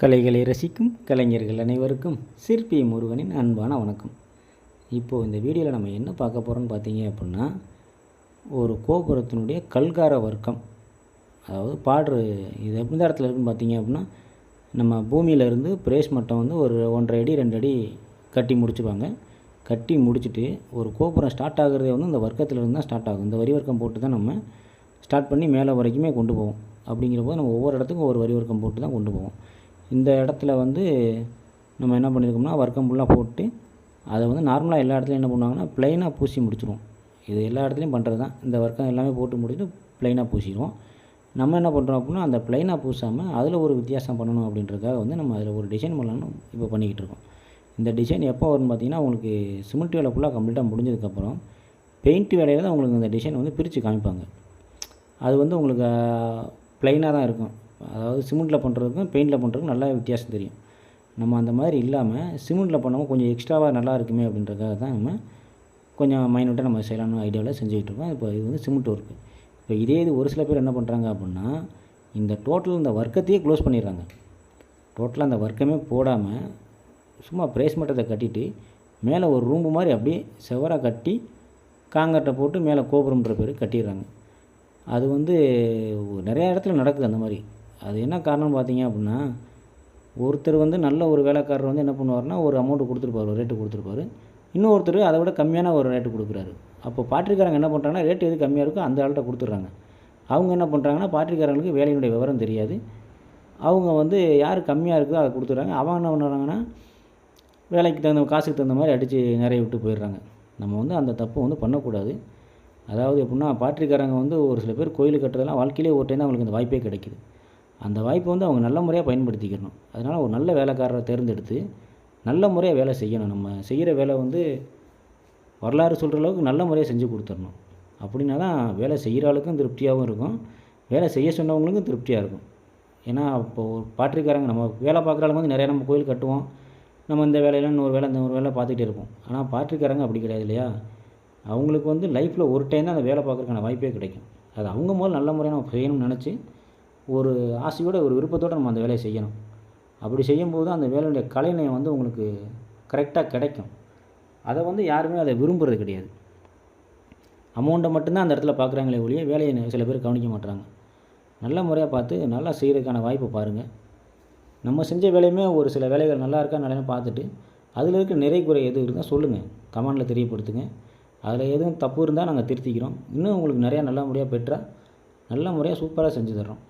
கலைகளை ரசிக்கும் கலைஞர்கள் அனைவருக்கும் சிற்பி முருகனின் அன்பான வணக்கம். இப்போது இந்த வீடியோவில் நம்ம என்ன பார்க்க போகிறோம்னு பார்த்தீங்க அப்படின்னா ஒரு கோபுரத்தினுடைய கல்கார வர்க்கம். அதாவது பாடுற இது எந்த இடத்துல இருக்குன்னு பார்த்தீங்க அப்படின்னா நம்ம பூமியிலேருந்து பிரேஸ் மட்டம் வந்து ஒரு ஒன்றரை அடி ரெண்டு அடி கட்டி முடிச்சுப்பாங்க. கட்டி முடிச்சுட்டு ஒரு கோபுரம் ஸ்டார்ட் ஆகிறதே வந்து இந்த வர்க்கத்திலிருந்து தான் ஸ்டார்ட் ஆகும். இந்த வரி வர்க்கம் போட்டு தான் நம்ம ஸ்டார்ட் பண்ணி மேலே வரைக்குமே கொண்டு போவோம். அப்படிங்கிற போது நம்ம ஒவ்வொரு இடத்துக்கும் ஒரு வரி வர்க்கம் போட்டு தான் கொண்டு போவோம். இந்த இடத்துல வந்து நம்ம என்ன பண்ணியிருக்கோம்னா வர்க்கம் ஃபுல்லாக போட்டு அதை வந்து நார்மலாக எல்லா இடத்துலையும் என்ன பண்ணுவாங்கன்னா ப்ளைனாக பூசி முடிச்சிருவோம். இது எல்லா இடத்துலையும் பண்ணுறது தான். இந்த வர்க்கம் எல்லாமே போட்டு முடிச்சுட்டு ப்ளைனாக பூசிடுவோம். நம்ம என்ன பண்ணுறோம் அப்படின்னா அந்த ப்ளைனாக பூசாமல் அதில் ஒரு வித்தியாசம் பண்ணணும் அப்படின்றதுக்காக வந்து நம்ம அதில் ஒரு டிசைன் பண்ணலாம்னு இப்போ பண்ணிக்கிட்டு இருக்கோம். இந்த டிசைன் எப்போ வரும்னு பார்த்தீங்கன்னா உங்களுக்கு சிமெண்ட் வேலை ஃபுல்லாக கம்ப்ளீட்டாக முடிஞ்சதுக்கப்புறம் பெயிண்ட் வேலையில் தான் உங்களுக்கு இந்த டிசைன் வந்து பிரித்து காமிப்பாங்க. அது வந்து உங்களுக்கு ப்ளைனாக தான் இருக்கும். அதாவது சிமெண்ட்டில் பண்ணுறதுக்கும் பெயிண்டில் பண்ணுறதுக்கும் நல்லா வித்தியாசம் தெரியும். நம்ம அந்த மாதிரி இல்லாமல் சிமெண்ட்டில் பண்ணாமல் கொஞ்சம் எக்ஸ்ட்ராவாக நல்லா இருக்குமே அப்படின்றதுக்காக தான் நம்ம கொஞ்சம் மைனூட்டாக நம்ம செய்யலாம்னு ஐடியாவில் செஞ்சுக்கிட்டு இருக்கோம். இப்போ இது வந்து சிமெண்ட் ஒர்க்கு இப்போ இதே இது ஒரு சில பேர் என்ன பண்ணுறாங்க அப்படின்னா இந்த டோட்டல் இந்த வர்க்கத்தையே க்ளோஸ் பண்ணிடுறாங்க. டோட்டலாக அந்த வர்க்கமே போடாமல் சும்மா பிரேஸ் மட்டத்தை கட்டிட்டு மேலே ஒரு ரூம்பு மாதிரி அப்படியே செவராக கட்டி காங்கட்டை போட்டு மேலே கோபுரம்ன்ற பேர் கட்டிடுறாங்க. அது வந்து நிறையா இடத்துல நடக்குது அந்த மாதிரி. அது என்ன காரணம் பார்த்தீங்க அப்படின்னா ஒருத்தர் வந்து நல்ல ஒரு வேலைக்காரர் வந்து என்ன பண்ணுவார்னா ஒரு அமௌண்ட்டு கொடுத்துருப்பாரு ஒரு ரேட்டு கொடுத்துருப்பாரு. இன்னொருத்தர் அதை விட கம்மியான ஒரு ரேட்டு கொடுக்குறாரு. அப்போ பாட்டிக்காரங்க என்ன பண்ணுறாங்கன்னா ரேட்டு எது கம்மியாக இருக்கோ அந்த ஆள்கிட்ட கொடுத்துட்றாங்க. அவங்க என்ன பண்ணுறாங்கன்னா பாட்டிக்காரங்களுக்கு வேலையினுடைய விவரம் தெரியாது. அவங்க வந்து யார் கம்மியாக இருக்குதோ அதை கொடுத்துட்றாங்க. அவங்க என்ன பண்ணுறாங்கன்னா வேலைக்கு தகுந்த காசுக்கு தகுந்த மாதிரி அடித்து நிறைய விட்டு போயிடுறாங்க. நம்ம வந்து அந்த தப்பை வந்து பண்ணக்கூடாது. அதாவது எப்படின்னா பாட்டிக்காரங்க வந்து ஒரு சில பேர் கோயில் கட்டுறதெல்லாம் வாழ்க்கையிலே ஒரு டைம் அவங்களுக்கு அந்த வாய்ப்பே கிடைக்குது. அந்த வாய்ப்பை வந்து அவங்க நல்ல முறையாக பயன்படுத்திக்கணும். அதனால் ஒரு நல்ல வேலைக்காரரை தேர்ந்தெடுத்து நல்ல முறையாக வேலை செய்யணும். நம்ம செய்கிற வேலை வந்து வரலாறு சொல்கிற அளவுக்கு நல்ல முறையாக செஞ்சு கொடுத்துடணும். அப்படின்னா தான் வேலை செய்கிற ஆளுக்கும் திருப்தியாகவும் இருக்கும். வேலை செய்ய சொன்னவங்களுக்கும் திருப்தியாக இருக்கும். ஏன்னா இப்போ ஒரு பாட்டுக்காரங்க நம்ம வேலை பார்க்குறவங்க வந்து நிறையா நம்ம கோயில் கட்டுவோம். நம்ம இந்த வேலையில் இன்னொரு வேலை இந்த ஒரு வேலை பார்த்துக்கிட்டே இருப்போம். ஆனால் பாட்டுக்காரங்க அப்படி கிடையாது இல்லையா? அவங்களுக்கு வந்து லைஃப்பில் ஒரு டைம் தான் அந்த வேலை பார்க்குறதுக்கான வாய்ப்பே கிடைக்கும். அது அவங்க முதல்ல நல்ல முறையாக நம்ம செய்யணும்னு நினச்சி ஒரு ஆசையோடு ஒரு விருப்பத்தோடு நம்ம அந்த வேலையை செய்யணும். அப்படி செய்யும்போது அந்த வேலையுடைய கலைநயம் வந்து உங்களுக்கு கரெக்டாக கிடைக்கும். அதை வந்து யாருமே அதை விரும்புகிறது கிடையாது. அமௌண்ட்டை மட்டும்தான் அந்த இடத்துல பார்க்குறாங்களே ஒழிய வேலையை சில பேர் கவனிக்க மாட்டுறாங்க நல்ல முறையாக பார்த்து நல்லா செய்கிறதுக்கான வாய்ப்பை பாருங்கள் நம்ம செஞ்ச வேலையுமே ஒரு சில வேலைகள் நல்லா இருக்கா நல்லா பார்த்துட்டு அதில் இருக்க நிறை குறை எது இருந்தால் சொல்லுங்கள் கமெண்டில் தெரியப்படுத்துங்க. அதில் எதுவும் தப்பு இருந்தால் நாங்கள் திருத்திக்கிறோம். இன்னும் உங்களுக்கு நிறையா நல்ல முறையாக பெற்றால் நல்ல முறையாக சூப்பராக செஞ்சு தர்றோம்.